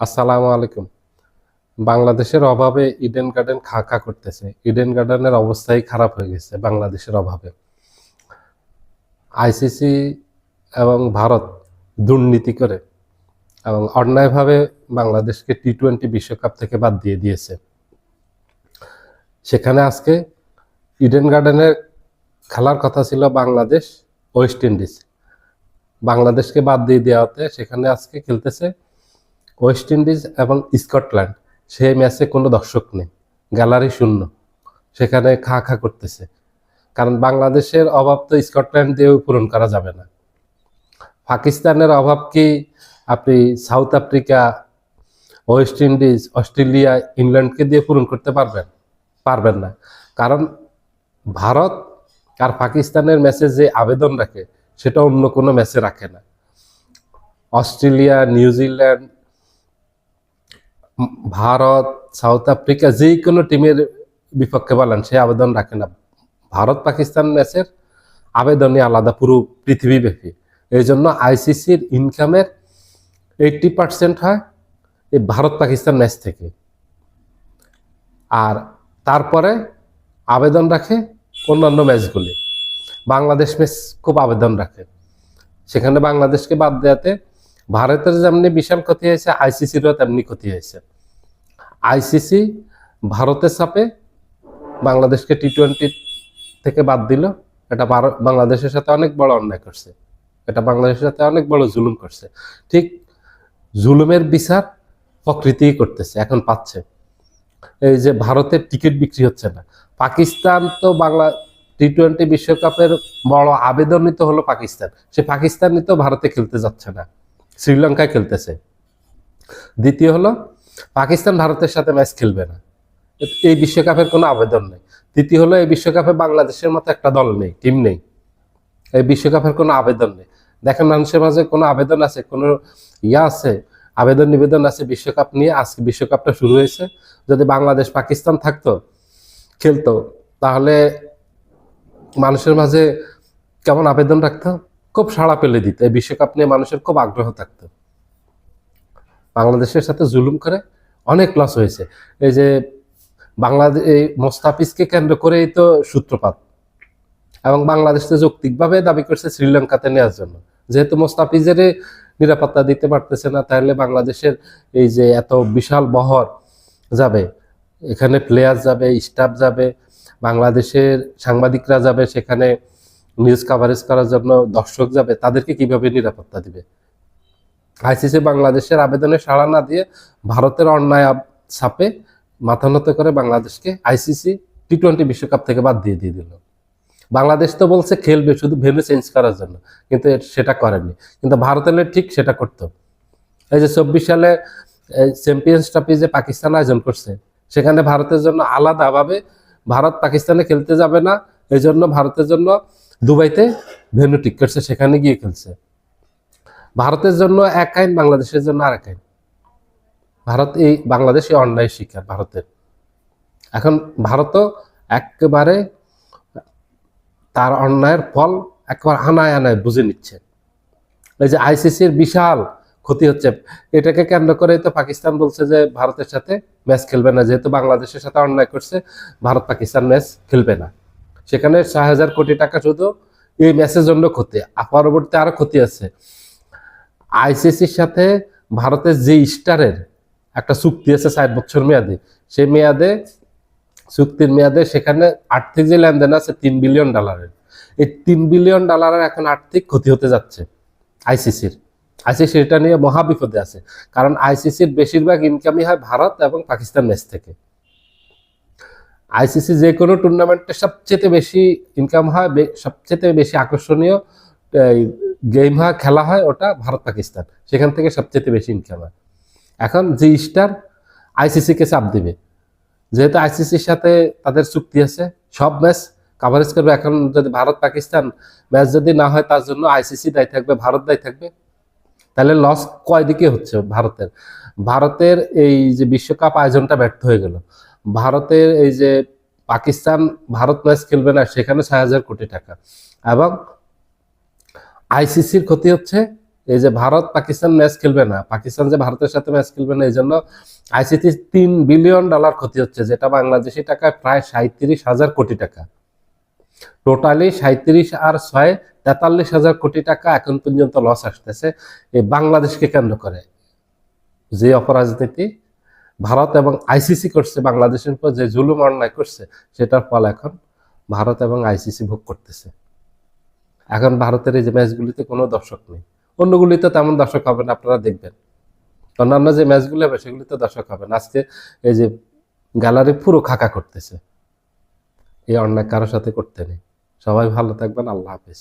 আসসালামু আলাইকুম। বাংলাদেশের অভাবে ইডেন গার্ডেন খা খা করতেছে। ইডেন গার্ডেনের অবস্থাই খারাপ হয়ে গেছে বাংলাদেশের অভাবে। আইসিসি এবং ভারত দুর্নীতি করে এবং অন্যায়ভাবে বাংলাদেশকে টি টোয়েন্টি বিশ্বকাপ থেকে বাদ দিয়ে দিয়েছে। সেখানে আজকে ইডেন গার্ডেনের খেলার কথা ছিল বাংলাদেশ ওয়েস্ট ইন্ডিজ। বাংলাদেশকে বাদ দিয়ে দেওয়াতে সেখানে আজকে খেলতেছে ওয়েস্ট ইন্ডিজ এবং স্কটল্যান্ড। সেই ম্যাচে কোনো দর্শক নেই। গ্যালারি শূন্য। সেখানে খা খা করতেছে। কারণ বাংলাদেশের অভাব তো স্কটল্যান্ড দিয়েও পূরণ করা যাবে না। পাকিস্তানের অভাব কি? আপনি South Africa, West Indies, Australia, ইংল্যান্ডকে দিয়ে পূরণ করতে পারবেন? পারবেন না। কারণ ভারত আর পাকিস্তানের ম্যাচে যে আবেদন রাখে, সেটা অন্য কোনো ম্যাচে রাখে না। Australia, New Zealand Bharat, South Africa যে কোনো টিমের বিপক্ষে বলেন সে আবেদন রাখে না। ভারত, পাকিস্তান ম্যাচের আবেদনই আলাদা পুরো পৃথিবীব্যাপী। এই জন্য আইসিসির ইনকামের এইটটি পার্সেন্ট হয় এই ভারত, পাকিস্তান ম্যাচ থেকে। আর তারপরে আবেদন রাখে অন্যান্য ম্যাচগুলি। বাংলাদেশ ম্যাচ খুব আবেদন রাখে। সেখানে বাংলাদেশকে বাদ দেওয়াতে ভারতের যেমনি বিশাল ক্ষতি হয়েছে আইসিসিরও তেমনি ক্ষতি হয়েছে। আইসিসি ভারতের চাপে বাংলাদেশকে টি টোয়েন্টি থেকে বাদ দিল। এটা বাংলাদেশের সাথে অনেক বড় অন্যায় করছে। এটা বাংলাদেশের সাথে অনেক বড় জুলুম করছে। ঠিক জুলুমের বিচার প্রকৃতি করতেছে, এখন পাচ্ছে। এই যে ভারতের টিকিট বিক্রি হচ্ছে না। পাকিস্তান তো বাংলা টি টোয়েন্টি বিশ্বকাপের বড় আবেদনই তো হলো পাকিস্তান। সে পাকিস্তানই তো ভারতে খেলতে যাচ্ছে না। শ্রীলঙ্কায় খেলতেছে। দ্বিতীয় হলো, পাকিস্তান ভারতের সাথে ম্যাচ খেলবে না। এই বিশ্বকাপের কোনো আবেদন নেই। তৃতীয় হলো, এই বিশ্বকাপে বাংলাদেশের মতো একটা দল নেই, টিম নেই। এই বিশ্বকাপের কোনো আবেদন নেই। দেখেন, মানুষের মাঝে কোনো আবেদন আছে, কোনো ইয়া আছে আবেদন নিবেদন আছে, বিশ্বকাপ নিয়ে আজকে বিশ্বকাপটা শুরু হয়েছে। যদি বাংলাদেশ পাকিস্তান থাকতো, খেলতো, তাহলে মানুষের মাঝে কেমন আবেদন রাখতো? খুব সাড়া পেলে দিত, এই বিশ্বকাপ নিয়ে মানুষের খুব আগ্রহ থাকতো। বাংলাদেশের সাথে জুলুম করে অনেক লস হয়েছে। এই যে বাংলাদেশ এই মোস্তাফিজকে কেন্দ্র করেই তো সূত্রপাত। এবং বাংলাদেশ যৌক্তিকভাবে দাবি করছে শ্রীলঙ্কাতে নেওয়ার জন্য। যেহেতু মোস্তাফিজের নিরাপত্তা দিতে পারতেছে না, তাহলে বাংলাদেশের এই যে এত বিশাল বহর যাবে, এখানে প্লেয়ার যাবে স্টাফ যাবে, বাংলাদেশের সাংবাদিকরা যাবে, সেখানে নিউজ কাভারেজ করার জন্য দর্শক যাবে, তাদেরকে কীভাবে নিরাপত্তা দিবে? আইসিসি বাংলাদেশের আবেদনে সাড়া না দিয়ে ভারতের অন্যায় চাপে মাথা নত করে বাংলাদেশকে আইসিসি টি টোয়েন্টি বিশ্বকাপ থেকে বাদ দিয়ে দিয়ে দিল। বাংলাদেশ তো বলছে খেলবে, শুধু ভেন্যু চেঞ্জ করার জন্য, কিন্তু সেটা করেনি। কিন্তু ভারত এলে ঠিক সেটা করতো। এই যে চব্বিশ সালে চ্যাম্পিয়ন্স ট্রফি যে পাকিস্তান আয়োজন করছে, সেখানে ভারতের জন্য আলাদাভাবে ভারত পাকিস্তানে খেলতে যাবে না এই জন্য ভারতের জন্য দুবাইতে ভেন্যু ঠিক করছে সেখানে গিয়ে খেলছে। ভারতের জন্য এক আইন, বাংলাদেশের জন্য আর এক আইন। ভারত এই, বাংলাদেশ অন্যায় শিকার ভারতের। এখন ভারতও একেবারে তার অন্যায়ের ফল একবার আনায় আনায় বুঝে নিচ্ছে। এই যে আইসিসির বিশাল ক্ষতি হচ্ছে, এটাকে কেন্দ্র করে তো পাকিস্তান বলছে যে ভারতের সাথে ম্যাচ খেলবে না, যেহেতু বাংলাদেশের সাথে অন্যায় করছে, ভারত পাকিস্তান ম্যাচ খেলবে না। সেখানে ছয় হাজার কোটি টাকা শুধু এই ম্যাচের জন্য ক্ষতি। পরবর্তী আরও ক্ষতি আছে। আইসিসির সাথে ভারতের যে স্টারের একটা চুক্তি আছে ষাট বছর মেয়াদে, সেই মেয়াদে, চুক্তির মেয়াদে সেখানে আর্থিক যে লেনদেন আছে তিন বিলিয়ন ডলারের এই তিন বিলিয়ন ডলারের এখন আর্থিক ক্ষতি হতে যাচ্ছে আইসিসির আইসিসি এটা নিয়ে মহা বিপদে আছে। কারণ আইসিসির বেশিরভাগ ইনকামই হয় ভারত এবং পাকিস্তান ম্যাচ থেকে। আইসিসি যে কোনো টুর্নামেন্টে সবচেয়ে বেশি ইনকাম হয় সবচেয়ে বেশি আকর্ষণীয় গেম হয়, খেলা হয় ওটা ভারত পাকিস্তান সেখান থেকে সবচেয়ে বেশি ইনকাম হয়। এখন যে স্টার আইসিসিকে চাপ দিবে। যেহেতু আইসিসির সাথে তাদের চুক্তি আছে, সব ম্যাচ কাভারেজ করবে। এখন যদি ভারত পাকিস্তান ম্যাচ যদি না হয়, তার জন্য আইসিসি দায়ী থাকবে, ভারত দায়ী থাকবে। তাহলে লস কয়দিকে হচ্ছে ভারতের? ভারতের এই যে বিশ্বকাপ আয়োজনটা ব্যর্থ হয়ে গেল। ভারতের এই যে পাকিস্তান ভারত ম্যাচ খেলবে না, সেখানে ছয় হাজার কোটি টাকা। এবং আইসিসির ক্ষতি হচ্ছে এই যে ভারত পাকিস্তান ম্যাচ খেলবে না, পাকিস্তান যে ভারতের সাথে ম্যাচ খেলবে না, এই জন্য আইসিসি তিন বিলিয়ন ডলার ক্ষতি হচ্ছে, যেটা বাংলাদেশি টাকায় প্রায় সাঁত্রিশ হাজার কোটি টাকা। টোটালি সাঁত্রিশ আর ছয়, তেতাল্লিশ হাজার কোটি টাকা এখন পর্যন্ত লস আসতেছে এই বাংলাদেশকে কেন্দ্র করে। যে অপরাজনীতি ভারত এবং আইসিসি করছে, বাংলাদেশের উপর যে জুলুম অন্যায় করছে, সেটার ফল এখন ভারত এবং আইসিসি ভোগ করতেছে। এখন ভারতের এই যে ম্যাচগুলিতে কোনো দর্শক নেই। অন্যগুলিতে তেমন দর্শক হবে না, আপনারা দেখবেন। অন্যান্য যে ম্যাচগুলি হবে সেগুলিতে দর্শক হবে না। আজকে এই যে গ্যালারি পুরো খাকা করতেছে। এই অন্যায় কারোর সাথে করতে নেই। সবাই ভালো থাকবেন, আল্লাহ হাফিজ।